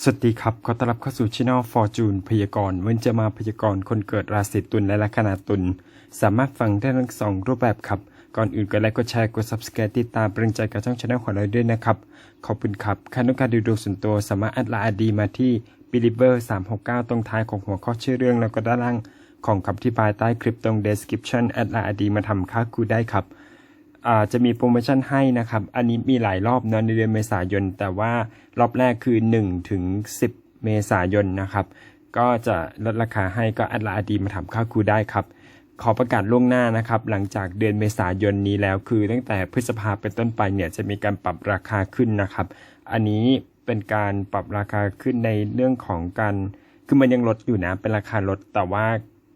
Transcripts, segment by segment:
สวัสดีครับ ขอต้อนรับเข้าสู่ช่อง Fortune พยากรณ์วันจะมาพยากรณ์คนเกิดราศีตุลและลัคนาตุลสามารถฟังได้ทั้งสองรูปแบบครับ ก่อนอื่นกดไลค์กดแชร์กด Subscribe ติดตามเป็นใจกับช่องช anel ของเราด้วยนะครับ ขอบคุณครับใครต้องการดูดวงส่วนตัวสามารถแอดไลน์ ID มาที่ believer 369 ตรงท้ายของหัวข้อชื่อเรื่องแล้วก็ด้านล่าง ของคำอธิบายใต้คลิปตรง description แอดไลน์ ID มาทำค่าคูได้ครับ อาจะมีโปรโมชั่นให้นะครับ อันนี้มีหลายรอบนะในเดือนเมษายน แต่ว่ารอบแรกคือ 1 ถึง 10 เมษายนนะครับ ก็จะลดราคาให้ก็อดไลน์ดีมาทำค่าครูได้ครับ ขอประกาศล่วงหน้านะครับ หลังจากเดือนเมษายนนี้แล้วคือ ตั้งแต่พฤษภาเป็นต้นไปเนี่ยจะมีการปรับราคาขึ้นนะครับ อันนี้เป็นการปรับราคาขึ้นในเรื่องของการคือมันยังลดอยู่นะเป็นราคาลดแต่ว่า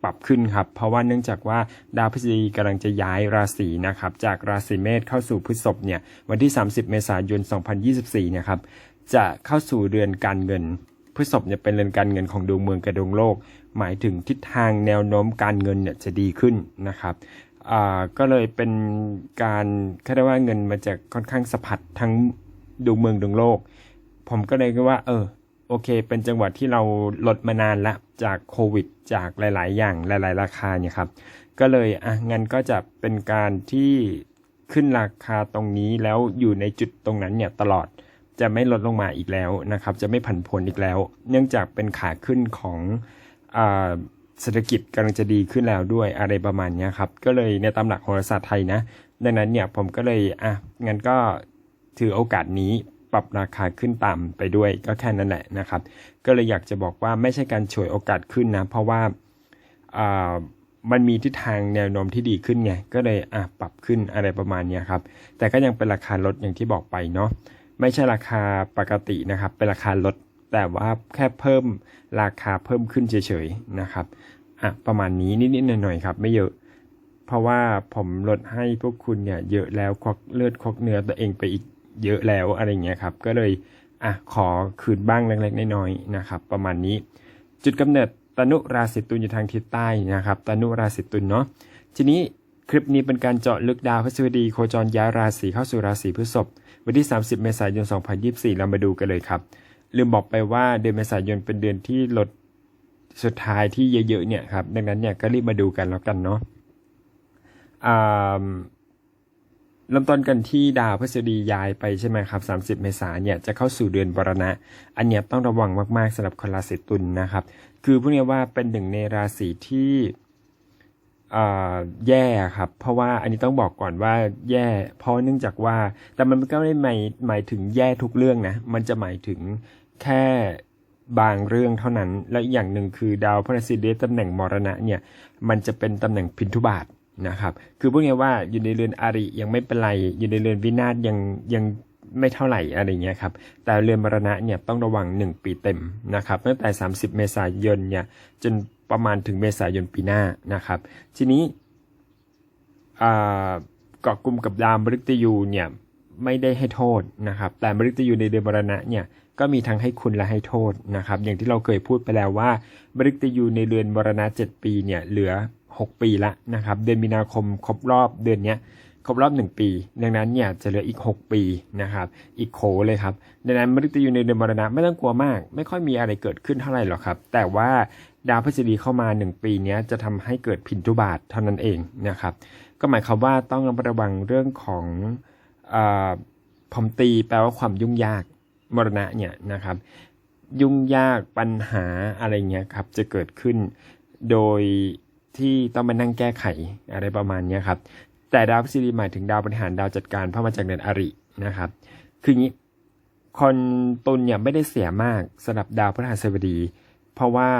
ปรับขึ้นครับ เพราะว่าเนื่องจากว่าดาวพฤษฎีกำลังจะย้ายราศีนะครับ จากราศีเมษเข้าสู่พฤษภเนี่ย วันที่ 30 เมษายน 2024เนี่ยครับ จะเข้าสู่เรือนการเงิน พฤษภเนี่ยเป็นเรือนการเงินของดวงเมืองกับดวงโลก หมายถึงทิศทางแนวโน้มการเงินเนี่ยจะดีขึ้นนะครับก็เลยเป็นการคาดว่าเงินมันจะค่อนข้างสะพัดทั้งดวงเมืองดวงโลก ผมก็เลยคิดว่า เออ โอเค เป็นจังหวัดที่เราลดมานานละจากโควิด จากหลาย ๆ อย่างหลาย ๆ ราคาเนี่ยครับ ก็เลยอะงั้นก็จะเป็นการที่ขึ้นราคาตรงนี้แล้วอยู่ในจุดตรงนั้นเนี่ยตลอดจะไม่ลดลงมาอีกแล้วนะครับ จะไม่ผันผวนอีกแล้ว เนื่องจากเป็นขาขึ้นของอ่าเศรษฐกิจกำลังจะดีขึ้นแล้วด้วยอะไรประมาณนี้ครับ ก็เลยในตามหลักโหราศาสตร์ไทยนะ ดังนั้นเนี่ยผมก็เลยอะงั้นก็ถือโอกาสนี้ ปรับราคาขึ้นตามไปด้วยก็แค่นั้นแหละนะครับ ก็เลยอยากจะบอกว่าไม่ใช่การฉวยโอกาสขึ้นนะ เพราะว่าามันมีทิศทางแนวโน้มที่ดีขึ้นไง ก็เลยอะปรับขึ้นอะไรประมาณนี้ครับ แต่ก็ยังเป็นราคาลดอย่างที่บอกไปเนาะ ไม่ใช่ราคาปกตินะครับ เป็นราคาลด แต่ว่าแค่เพิ่มราคาเพิ่มขึ้นเฉยๆนะครับอะประมาณนี้นิดๆหน่อยๆครับ ไม่เยอะ เพราะว่าผมลดให้พวกคุณเนี่ยเยอะแล้วควักเลือดควักเนื้อตัวเองไปอีก เยอะแล้วอะไรเงี้ยครับ ก็เลยอะขอคืนบ้างเล็กๆน้อยๆนะครับ ประมาณนี้ จุดกำเนิดตนุราศีตุลอยู่ทางทิศใต้นะครับตนุราศีตุลเนาะทีนี้คลิปนี้เป็นการเจาะลึกดาวพฤหัสบดีโคจรย้ายราศีเข้าสู่ราศีพฤษภวันที่ 30 เมษายน 2024 เรามาดูกันเลยครับ ลืมบอกไปว่าเดือนเมษายนเป็นเดือนที่ลดสุดท้ายที่เยอะๆเนี่ยครับ ดังนั้นเนี่ยก็รีบมาดูกันแล้วกันเนาะอ่า เริ่มต้นกันที่ดาวพฤษฎีย้ายไปใช่ไหมครับ 30 เมษายนเนี่ยจะเข้าสู่เดือนบรณะ อันเนี้ยต้องระวังมากๆสำหรับคนราศีตุลนะครับ คือพูดง่ายว่าเป็นหนึ่งในราศีที่แย่ครับ เพราะว่าอันนี้ต้องบอกก่อนว่าแย่ เพราะเนื่องจากว่า แต่มันก็ไม่ได้หมายหมายถึงแย่ทุกเรื่องนะ มันจะหมายถึงแค่บางเรื่องเท่านั้น และอีกอย่างหนึ่งคือดาวพฤหัสบดีตำแหน่งมรณะเนี่ย มันจะเป็นตำแหน่งพินทุบาท นะครับ คือพูดง่ายว่าอยู่ในเรือนอาริยังไม่เป็นไร อยู่ในเรือนวินาศยังยังไม่เท่าไหร่อะไรเงี้ยครับ แต่เรือนมรณะเนี่ยต้องระวัง 1 ปีเต็มนะครับตั้งแต่ 30 เมษายนเนี่ยจนประมาณถึงเมษายนปีหน้านะครับ ทีนี้เกาะกลุ่มกับดาวมฤตยูเนี่ยไม่ได้ให้โทษนะครับ แต่มฤตยูในเดือนมรณะเนี่ยก็มีทั้งให้คุณและให้โทษนะครับ อย่างที่เราเคยพูดไปแล้วว่ามฤตยูในเรือนมรณะ 7 ปีเนี่ยเหลือ 6 ปีละนะครับ เดือนมีนาคมครบรอบเดือนเนี้ยครบรอบ 1 ปี ดังนั้นเนี่ยจะเหลืออีก 6 ปีนะครับอีกโขเลยครับดังนั้นมฤตยูในเดือนมรณะไม่ต้องกลัวมาก ไม่ค่อยมีอะไรเกิดขึ้นเท่าไหร่หรอกครับ แต่ว่าดาวพฤษฎีเข้ามา 1 ปีนี้จะทำให้เกิดพินทุบาทเท่านั้นเองนะครับ ก็หมายความว่าต้องระมัดระวังเรื่องของอผมตีแปลว่าความยุ่งยากมรณะเนี่ยนะครับ ยุ่งยากปัญหาอะไรเงี้ยครับจะเกิดขึ้นโดย ที่ต้องมานั่งแก้ไขอะไรประมาณนี้ครับ แต่ดาวพฤษฎีหมายถึงดาวบริหารดาวจัดการเพราะมาจากเดือนอรินะครับ คืองนี้คนตุลเนี่ยไม่ได้เสียมากสำหรับดาวพฤหัสบดี เพราะว่า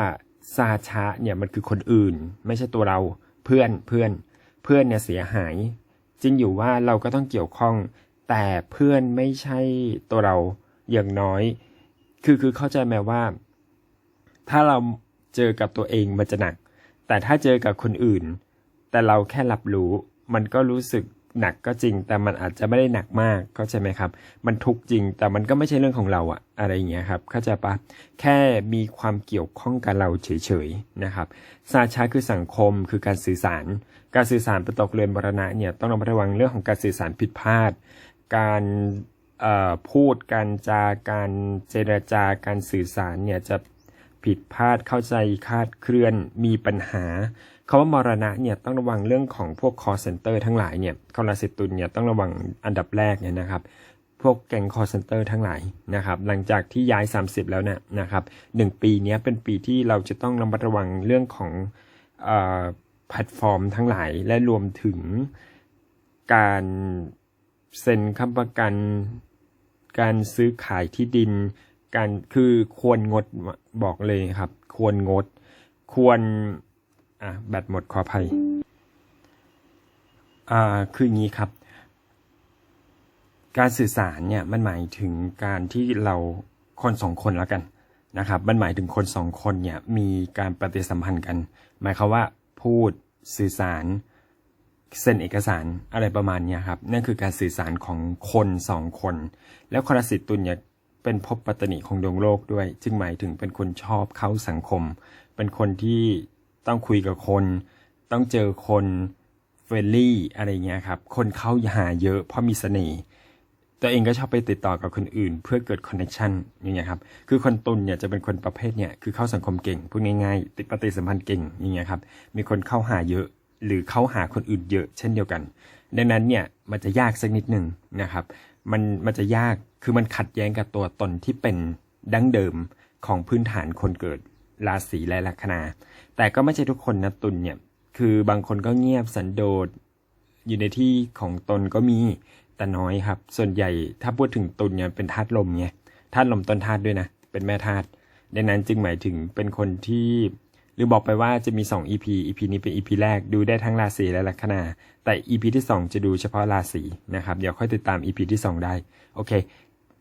ซาชะเนี่ยมันคือคนอื่น ไม่ใช่ตัวเราเพื่อนเพื่อนเพื่อนเนี่ยเสียหาย จริงอยู่ว่าเราก็ต้องเกี่ยวข้อง แต่เพื่อนไม่ใช่ตัวเราอย่างน้อย คือคือเข้าใจไหมว่า ถ้าเราเจอกับตัวเองมันจะหนัก แต่ถ้าเจอกับคนอื่น แต่เราแค่รับรู้ มันก็รู้สึกหนักก็จริง แต่มันอาจจะไม่ได้หนักมากเข้าใจไหมครับ มันทุกจริง แต่มันก็ไม่ใช่เรื่องของเราอะอะไรอย่างเงี้ยครับ เข้าใจปะแค่มีความเกี่ยวข้องกับเราเฉยๆนะครับซาชาคือสังคมคือการสื่อสาร การสื่อสารเป็นตกเรือนมรณะเนี่ยต้องระมัดระวังเรื่องของการสื่อสารผิดพลาด การพูดการจาการเจรจาการสื่อสารเนี่ยจะ ผิดพลาดเข้าใจคลาดเคลื่อนมีปัญหาคาว่ามรณะเนี่ยต้องระวังเรื่องของพวก call center ทั้งหลายเนี่ยคอราสิตุลเนี่ยต้องระวังอันดับแรกเนี่ยนะครับ พวกแก๊ง call center ทั้งหลายนะครับ หลังจากที่ย้าย 30 แล้วเนี่ยนะครับหนึ่งปีนี้เป็นปีที่เราจะต้องระมัดระวังเรื่องของอแพลตฟอร์มทั้งหลายและรวมถึงการเซ็นค้ำประกัน การซื้อขายที่ดิน การคือควรงดบอกเลยครับ ควรงด ควรอะแบตหมดขออภัยอ่าคืออย่างนี้ครับ การสื่อสารเนี่ยมันหมายถึงการที่เราคนสองคนแล้วกันนะครับ มันหมายถึงคนสองคนเนี่ยมีการปฏิสัมพันธ์กัน หมายความว่าพูดสื่อสารเซ็นเอกสารอะไรประมาณนี้ครับนั่นคือการสื่อสารของคนสองคน แล้วครสิตตุลเนี่ย เป็นภพปัตตนิของดวงโลกด้วย จึงหมายถึงเป็นคนชอบเข้าสังคม เป็นคนที่ต้องคุยกับคน ต้องเจอคนเฟรนลี่อะไรเงี้ยครับ คนเข้าหาเยอะเพราะมีเสน่ห์ตัวเองก็ชอบไปติดต่อกับคนอื่น เพื่อเกิดคอนเนคชันอย่างเงี้ยครับ คือคนตุลเนี่ยจะเป็นคนประเภทเนี่ยคือเข้าสังคมเก่งพูดง่ายๆ ติดปฏิสัมพันธ์เก่งอย่างเงี้ยครับ มีคนเข้าหาเยอะหรือเข้าหาคนอื่นเยอะเช่นเดียวกัน ดังนั้นเนี่ยมันจะยากสักนิดหนึ่งนะครับ มันมันจะยาก คือมันขัดแย้งกับตัวตนที่เป็นดั้งเดิมของพื้นฐานคนเกิดราศีและลัคนา แต่ก็ไม่ใช่ทุกคนนะตุลเนี่ย คือบางคนก็เงียบสันโดษอยู่ในที่ของตนก็มีแต่น้อยครับ ส่วนใหญ่ถ้าพูดถึงตุลเนี่ยเป็นธาตุลมไงธาตุลมต้นธาตุด้วยนะ เป็นแม่ธาตุดังนั้นจึงหมายถึงเป็นคนที่หรือบอกไปว่าจะมี 2 EP EP นี้เป็น EP แรกดูได้ทั้งราศีและลัคนา แต่ EP ที่ 2 จะดูเฉพาะราศีนะครับ เดี๋ยวค่อยติดตาม EP ที่ 2 ได้ โอเค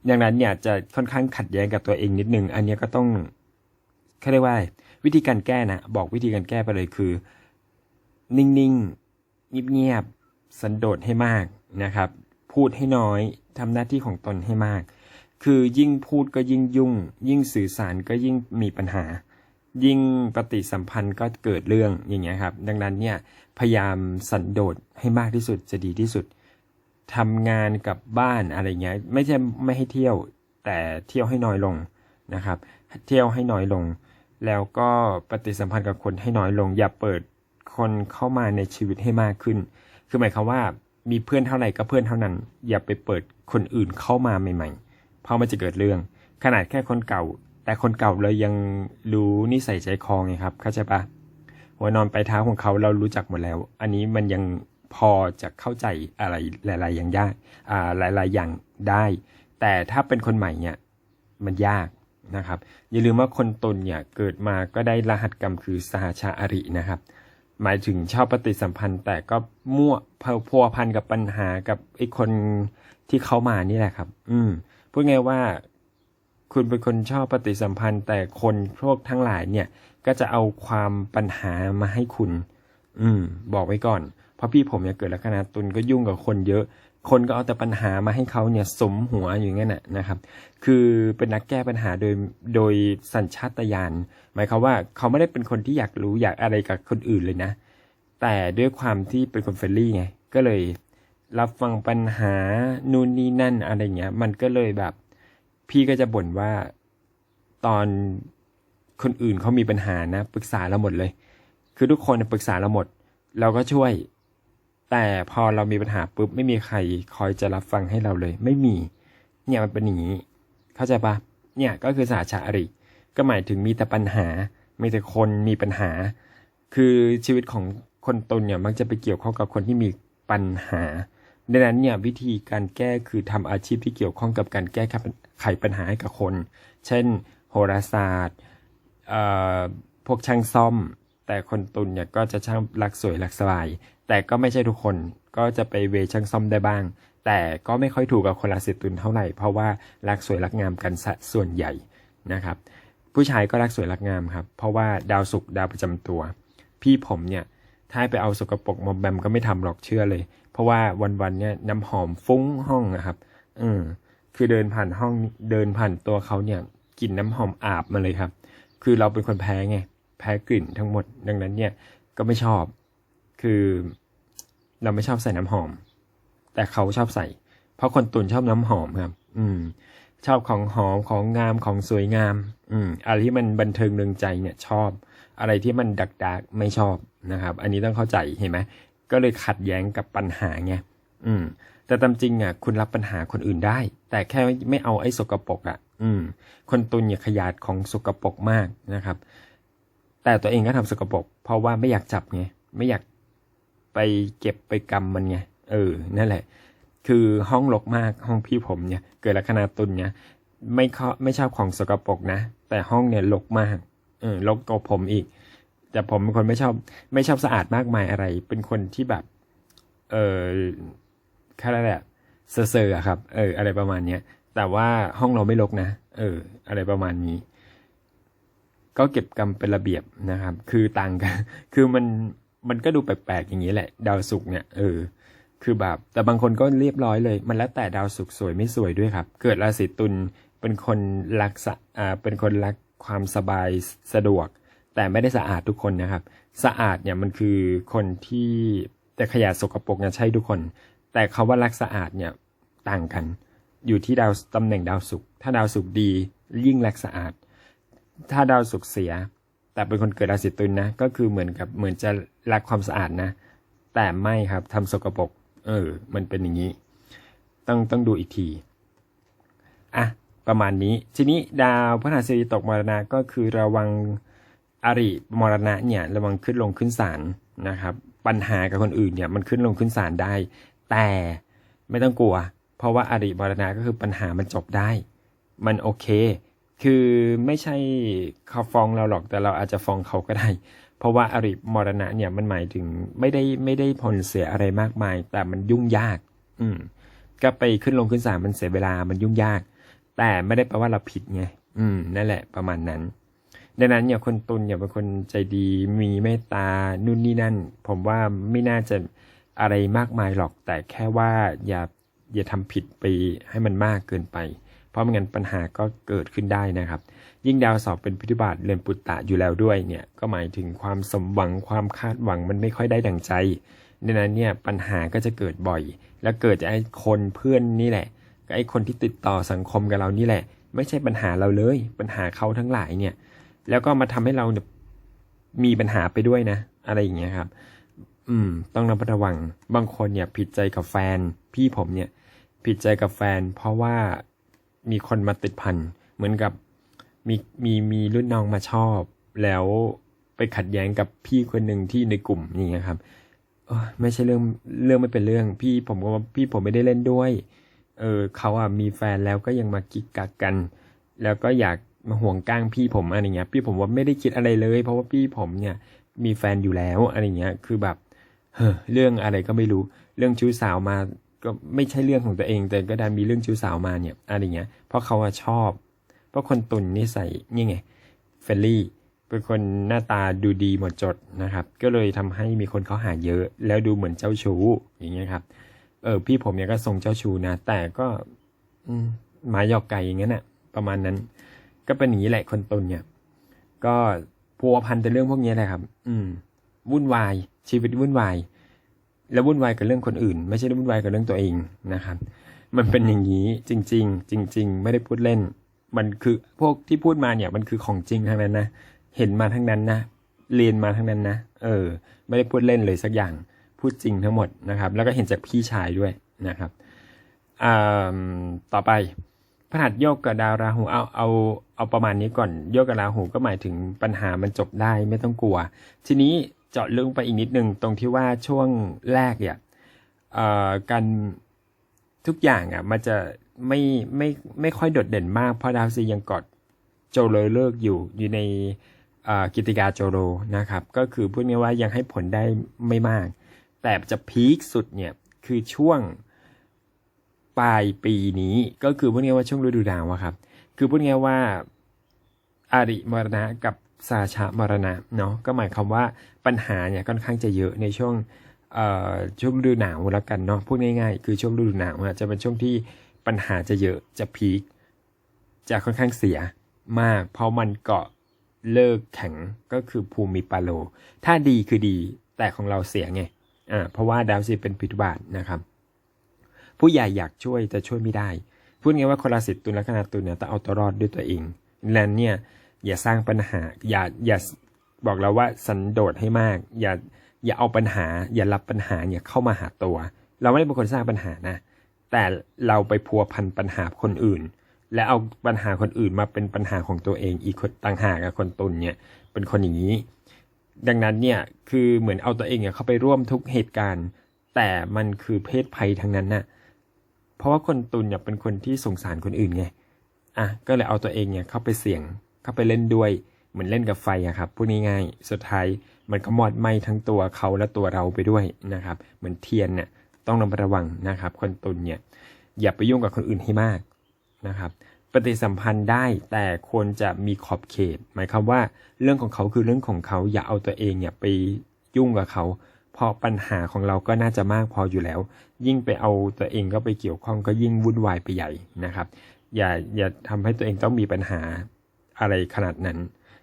ดังนั้นเนี่ยจะค่อนข้างขัดแย้งกับตัวเองนิดนึง อันนี้ก็ต้องเขาเรียกว่า วิธีการแก้นะบอกวิธีการแก้ไปเลยคือ นิ่งๆเงียบๆสันโดษให้มากนะครับ พูดให้น้อยทำหน้าที่ของตนให้มาก คือยิ่งพูดก็ยิ่งยุ่ง ยิ่งสื่อสารก็ยิ่งมีปัญหา ยิ่งปฏิสัมพันธ์ก็เกิดเรื่องอย่างเงี้ยครับ ดังนั้นเนี่ยพยายามสันโดษให้มากที่สุดจะดีที่สุด ทำงานกับบ้านอะไรเงี้ยไม่ใช่ไม่ให้เที่ยวแต่เที่ยวให้น้อยลงนะครับ เที่ยวให้น้อยลง แล้วก็ปฏิสัมพันธ์กับคนให้น้อยลง อย่าเปิดคนเข้ามาในชีวิตให้มากขึ้น คือหมายความว่ามีเพื่อนเท่าไหร่ก็เพื่อนเท่านั้น อย่าไปเปิดคนอื่นเข้ามาใหม่ๆ เพราะมันจะเกิดเรื่อง ขนาดแค่คนเก่า แต่คนเก่าเรายังรู้นิสัยใจคอไงครับเข้าใจปะหัวนอนไปลายเท้าของเขาเรารู้จักหมดแล้ว อันนี้มันยัง พอจะเข้าใจอะไรหลาย ๆ อย่างยากหลาย ๆ อย่างได้ แต่ถ้าเป็นคนใหม่เนี่ยมันยากนะครับ อย่าลืมว่าคนตนเนี่ยเกิดมาก็ได้รหัสกรรมคือสหชาอารินะครับ หมายถึงชอบปฏิสัมพันธ์ แต่ก็มั่วพัวพันกับปัญหากับไอ้คนที่เขามานี่แหละครับ อืมพูดง่ายว่าคุณเป็นคนชอบปฏิสัมพันธ์ แต่คนพวกทั้งหลายเนี่ยก็จะเอาความปัญหามาให้คุณ อืม บอกไว้ก่อน ราะพี่ผมเนี่ยเกิดลัคนาตุลก็ยุ่งกับคนเยอะ คนก็เอาแต่ปัญหามาให้เขาเนี่ยสมหัวอยู่งั้นน่ะนะครับ คือเป็นนักแก้ปัญหาโดยโดยสัญชาตญาณหมายความว่าเขาไม่ได้เป็นคนที่อยากรู้อยากอะไรกับคนอื่นเลยนะ แต่ด้วยความที่เป็นคนเฟรนลี่ไงก็เลยรับฟังปัญหานู่นนี่นั่นอะไรเงี้ย มันก็เลยแบบ พี่ก็จะบ่นว่าตอนคนอื่นเขามีปัญหานะปรึกษาเราหมดเลย คือทุกคนปรึกษาเราหมด เราก็ช่วย แต่พอเรามีปัญหาปุ๊บไม่มีใครคอยจะรับฟังให้เราเลย ไม่มี เนี่ยมันเป็นอย่างนี้ เข้าใจปะเนี่ยก็คือสาชาอริ ก็หมายถึงมีแต่ปัญหา ไมีแต่คนมีปัญหา คือชีวิตของคนตนเนี่ยมักจะไปเกี่ยวข้องกับคนที่มีปัญหาดังนั้นเนี่ยวิธีการแก้คือทำอาชีพที่เกี่ยวข้องกับการแก้ไขปัญหาให้กับคน เช่น โหราศาสตร์พวกช่างซ่อม แต่คนตุลเนี่ยก็จะช่างรักสวยรักสบาย แต่ก็ไม่ใช่ทุกคนก็จะไปเวช่างซ่อมได้บ้าง แต่ก็ไม่ค่อยถูกกับคนราศีตุลเท่าไหร่ เพราะว่ารักสวยรักงามกันซะส่วนใหญ่นะครับ ผู้ชายก็รักสวยรักงามครับ เพราะว่าดาวศุกร์ดาวประจำตัว พี่ผมเนี่ยถ้าไปเอาสกปรกมอมแบมก็ไม่ทำหรอกเชื่อเลย เพราะว่าวันๆเนี่ยน้ำหอมฟุ้งห้องนะครับอืมคือเดินผ่านห้องเดินผ่านตัวเขาเนี่ยกลิ่นน้ำหอมอาบมาเลยครับ คือเราเป็นคนแพ้ไงแพ้กลิ่นทั้งหมด ดังนั้นเนี่ยก็ไม่ชอบ คือเราไม่ชอบใส่น้ำหอม แต่เขาชอบใส่ เพราะคนตุนชอบน้ำหอมครับ อืม ชอบของหอมของงามของสวยงาม อืม อะไรที่มันบันเทิงเริงใจเนี่ยชอบ อะไรที่มันดักดักไม่ชอบนะครับ อันนี้ต้องเข้าใจเห็นไหมก็เลยขัดแย้งกับปัญหาไงอืม แต่ตามจริงอะ คุณรับปัญหาคนอื่นได้ แต่แค่ไม่เอาไอ้สกปรกอะ อืม คนตุนเนี่ยขยาดของสกปรกมากนะครับ แต่ตัวเองก็ทำสกปรกเพราะว่าไม่อยากจับไงไม่อยาก ไปเก็บไปกำมันไงเออนั่นแหละ คือห้องรกมากห้องพี่ผมเนี่ย เกิดลักษณะตุนเนี่ยไม่เข้าไม่ชอบของสกปรกนะ แต่ห้องเนี่ยรกมากเออรกกว่าผมอีก แต่ผมเป็นคนไม่ชอบไม่ชอบสะอาดมากมายอะไร เป็นคนที่แบบ เออแค่นั้นแหละเซอร์ๆครับ เออ อะไรประมาณเนี้ยแต่ว่าห้องเราไม่รกนะ เออ อะไรประมาณนี้ ก็เก็บกรรมเป็นระเบียบนะครับ คือต่างกัน คือมัน มันก็ดูแปลกๆอย่างนี้แหละ ดาวศุกร์เนี่ยเออคือแบบแต่บางคนก็เรียบร้อยเลย มันแล้วแต่ดาวศุกร์สวยไม่สวยด้วยครับ เกิดราศีตุลเป็นคนรักสะอ่าเป็นคนรักความสบายสะดวก แต่ไม่ได้สะอาดทุกคนนะครับ สะอาดเนี่ยมันคือคนที่แต่ขยะสกปรกเนี่ยใช่ทุกคน แต่คาว่ารักสะอาดเนี่ยต่างกัน อยู่ที่ดาวตำแหน่งดาวศุกร์ถ้าดาวศุกร์ดียิ่งรักสะอาด ถ้าดาวศุกร์เสีย แต่เป็นคนเกิดราศีตุลนะก็คือเหมือนกับเหมือนจะ รักความสะอาดนะ แต่ไม่ครับทำสกปรกเออ มันเป็นอย่างนี้ ต้องต้องดูอีกทีอะประมาณนี้ ทีนี้ดาวพฤหัสบดีตกมรณะก็คือระวังอริมรณะเนี่ยระวังขึ้นลงขึ้นศาลนะครับ ปัญหากับคนอื่นเนี่ยมันขึ้นลงขึ้นศาลได้ แต่ไม่ต้องกลัว เพราะว่าอริมรณะก็คือปัญหามันจบได้ มันโอเค คือไม่ใช่เขาฟ้องเราหรอกแต่เราอาจจะฟ้องเขาก็ได้ เพราะว่าอริมรณะเนี่ยมันหมายถึงไม่ได้ไม่ได้ผลเสียอะไรมากมาย แต่มันยุ่งยาก อืม ก็ไปขึ้นลงขึ้นศาลมันเสียเวลามันยุ่งยาก แต่ไม่ได้แปลว่าเราผิดไงอืมนั่นแหละประมาณนั้นดังนั้นอย่าคนตุนอย่าเป็นคนใจดีมีเมตตานู่นนี่นั่น ผมว่าไม่น่าจะอะไรมากมายหรอก แต่แค่ว่าอย่าอย่าทำผิดไปให้มันมากเกินไป เพราะไม่งั้นปัญหาก็เกิดขึ้นได้นะครับ ยิ่งดาวเสอบเป็นพิธิบาตเรือนปุตตะอยู่แล้วด้วยเนี่ยก็หมายถึงความสมหวังความคาดหวังมันไม่ค่อยได้ดังใจดังนั้นเนี่ยปัญหาก็จะเกิดบ่อย แล้วเกิดจากไอ้คนเพื่อนนี่แหละไอ้คนที่ติดต่อสังคมกับเรานี่แหละ ไม่ใช่ปัญหาเราเลย ปัญหาเขาทั้งหลายเนี่ยแล้วก็มาทำให้เราเนี่ยมีปัญหาไปด้วยนะ อะไรอย่างเงี้ยครับ อืม ต้องระมัดระวังบางคนเนี่ยผิดใจกับแฟน พี่ผมเนี่ย ผิดใจกับแฟน เพราะว่ามีคนมาติดพันเหมือนกับ มีมีมีรุ่นน้องมาชอบ แล้วไปขัดแย้งกับพี่คนหนึ่งที่ในกลุ่มนี่างเงี้ยครับเออไม่ใช่เรื่องเรื่องไม่เป็นเรื่อง พี่ผมก็ว่าพี่ผมไม่ได้เล่นด้วย เออเขาอะมีแฟนแล้วก็ยังมากิกกักกัน แล้วก็อยากมาห่วงก้างพี่ผมอะไรเงี้ย พี่ผมว่าไม่ได้คิดอะไรเลย เพราะว่าพี่ผมเนี่ยมีแฟนอยู่แล้วอะไรเงี้ย คือแบบเฮ้อเรื่องอะไรก็ไม่รู้ เรื่องชู้สาวมาก็ไม่ใช่เรื่องของตัวเอง แต่ก็ดันมีเรื่องชู้สาวมาเนี่ยอะไรเงี้ย เพราะเขาอะชอบ ราะคนตุนนิสัยนี่ไงเฟลลี่ เป็นคนหน้าตาดูดีหมดจดนะครับ ก็เลยทำให้มีคนเขาหาเยอะ แล้วดูเหมือนเจ้าชู้อย่างเงี้ยครับ เออพี่ผมเนี่ยก็ทรงเจ้าชู้นะ แต่ก็หมาหยอกไก่อย่างเงี้ยน่ะประมาณนั้น ก็เป็นอย่างนี้แหละคนตุนเนี่ย ก็พัวพันแต่เรื่องพวกนี้แหละครับ อืม วุ่นวาย ชีวิตวุ่นวาย แล้ววุ่นวายกับเรื่องคนอื่น ไม่ใช่วุ่นวายกับเรื่องตัวเองนะครับ มันเป็นอย่างนี้จริง ๆ จริง ๆ ไม่ได้พูดเล่น มันคือพวกที่พูดมาเนี่ยมันคือของจริงทั้งนั้นนะเห็นมาทั้งนั้นนะเรียนมาทั้งนั้นนะเออ ไม่ได้พูดเล่นเลยสักอย่างพูดจริงทั้งหมดนะครับ แล้วก็เห็นจากพี่ชายด้วยนะครับต่อไปพระหัสโยกกับดาวราหูเอาเอาเอาประมาณนี้ก่อนโยกกับราหูก็หมายถึงปัญหามันจบได้ไม่ต้องกลัว ทีนี้เจาะลึกไปอีกนิดนึงตรงที่ว่าช่วงแรกเนี่ยการทุกอย่างอะมันจะ ไม่ไม่ไม่ค่อยโดดเด่นมาก เพราะดาวซียังกอดโจโรเลิกอยู่อยู่ในกิติกาโจโรนะครับ ก็คือพูดง่ายๆว่ายังให้ผลได้ไม่มาก แต่จะพีคสุดเนี่ย คือช่วงปลายปีนี้ก็คือพูดง่ายๆว่าช่วงฤดูหนาวครับ คือพูดง่ายๆว่าอาริมรณะกับสาชามรณะเนาะก็หมายความว่าปัญหาเนี่ยค่อนข้างจะเยอะในช่วงช่วงฤดูหนาวแล้วกันเนาะพูดง่ายๆ คือช่วงฤดูหนาวจะเป็นช่วงที่ ปัญหาจะเยอะจะพีคจะค่อนข้างเสียมาก เพราะมันเกาะเลิกแข็งก็คือภูมิปาโล ถ้าดีคือดีแต่ของเราเสียไงอ่าเพราะว่าดาวซีเป็นพิทุบาทนะครับ ผู้ใหญ่อยากช่วยแต่ช่วยไม่ได้ พูดง่ายว่าคนราศีตุลและคณะตุลเนี่ยต้องเอาตัวรอดด้วยตัวเองและเนี่ยอย่าสร้างปัญหาอย่าอย่าบอกเราว่าสันโดษให้มาก อย่าอย่าเอาปัญหา อย่ารับปัญหาเนี่ยเข้ามาหาตัว เราไม่ได้เป็นคนสร้างปัญหานะ แต่เราไปพัวพันปัญหาคนอื่น และเอาปัญหาคนอื่นมาเป็นปัญหาของตัวเองอีกคนต่างหากคนตุลเนี่ยเป็นคนอย่างนี้ ดังนั้นเนี่ยคือเหมือนเอาตัวเองเนี่ยเข้าไปร่วมทุกเหตุการณ์ แต่มันคือเพศภัยทั้งนั้นน่ะเพราะว่าคนตุลเนี่ยเป็นคนที่สงสารคนอื่นไงอะก็เลยเอาตัวเองเนี่ยเข้าไปเสี่ยงเข้าไปเล่นด้วยเหมือนเล่นกับไฟอะครับพูดง่ายๆสุดท้ายมันก็มอดไหม้ทั้งตัวเขาและตัวเราไปด้วยนะครับ เหมือนเทียนเนี่ย ต้องระมัดระวังนะครับ คนตุลเนี่ยอย่าไปยุ่งกับคนอื่นให้มากนะครับ ปฏิสัมพันธ์ได้แต่ควรจะมีขอบเขต หมายความว่าเรื่องของเขาคือเรื่องของเขาอย่าเอาตัวเองเนี่ยไปยุ่งกับเขา เพราะปัญหาของเราก็น่าจะมากพออยู่แล้ว ยิ่งไปเอาตัวเองก็ไปเกี่ยวข้องก็ยิ่งวุ่นวายไปใหญ่นะครับ อย่าอย่าทำให้ตัวเองต้องมีปัญหาอะไรขนาดนั้น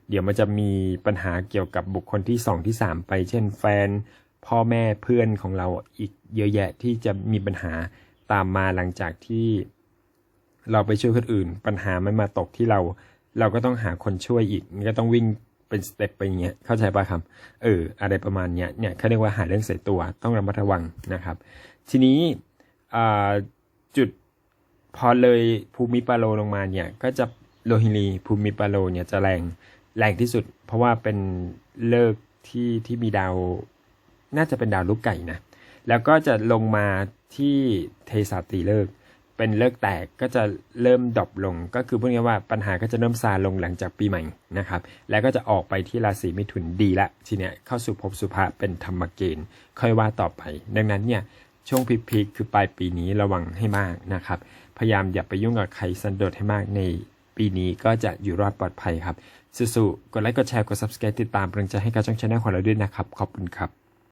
เดี๋ยวมันจะมีปัญหาเกี่ยวกับบุคคลที่สองที่สามไป เช่นแฟน พ่อแม่เพื่อนของเราอีกเยอะแยะที่จะมีปัญหาตามมาหลังจากที่ เราไปช่วยคนอื่น ปัญหามันมาตกที่เรา เราก็ต้องหาคนช่วยอีกมันก็ต้องวิ่งเป็นสเต็ปไปอย่างเงี้ยเข้าใจป่ะครับเอออะไรประมาณเนี้ยเนี่ยเขาเรียกว่าหาเรื่องใส่ตัวต้องระมัดระวังนะครับ ทีนี้จุดพอเลยภูมิปาโลลงมาเนี่ยก็จะโลหินีภูมิปาโลเนี่ยจะแรงแรงที่สุด เพราะว่าเป็นเลิกที่ที่มีดาว น่าจะเป็นดาวลูกไก่นะ แล้วก็จะลงมาที่เทสาตีเลิก เป็นเลิกแตกก็จะเริ่มดรอปลง ก็คือพูดง่ายว่าปัญหาก็จะเริ่มซาลงหลังจากปีใหม่นะครับ แล้วก็จะออกไปที่ราศีมิถุนดีละ ทีเนี้ยเข้าสู่ภพสุภะเป็นธรรมเกณฑ์ค่อยว่าต่อไป ดังนั้นเนี่ยช่วงพีคๆคือปลายปีนี้ระวังให้มากนะครับ พยายามอย่าไปยุ่งกับใครสันโดษให้มากในปีนี้ก็จะอยู่รอดปลอดภัยครับสู้ๆกดไลค์กดแชร์กด subscribe ติดตามเป็นกำลังใจให้กับช่องชาแนลของเราด้วยนะครับ ขอบคุณครับ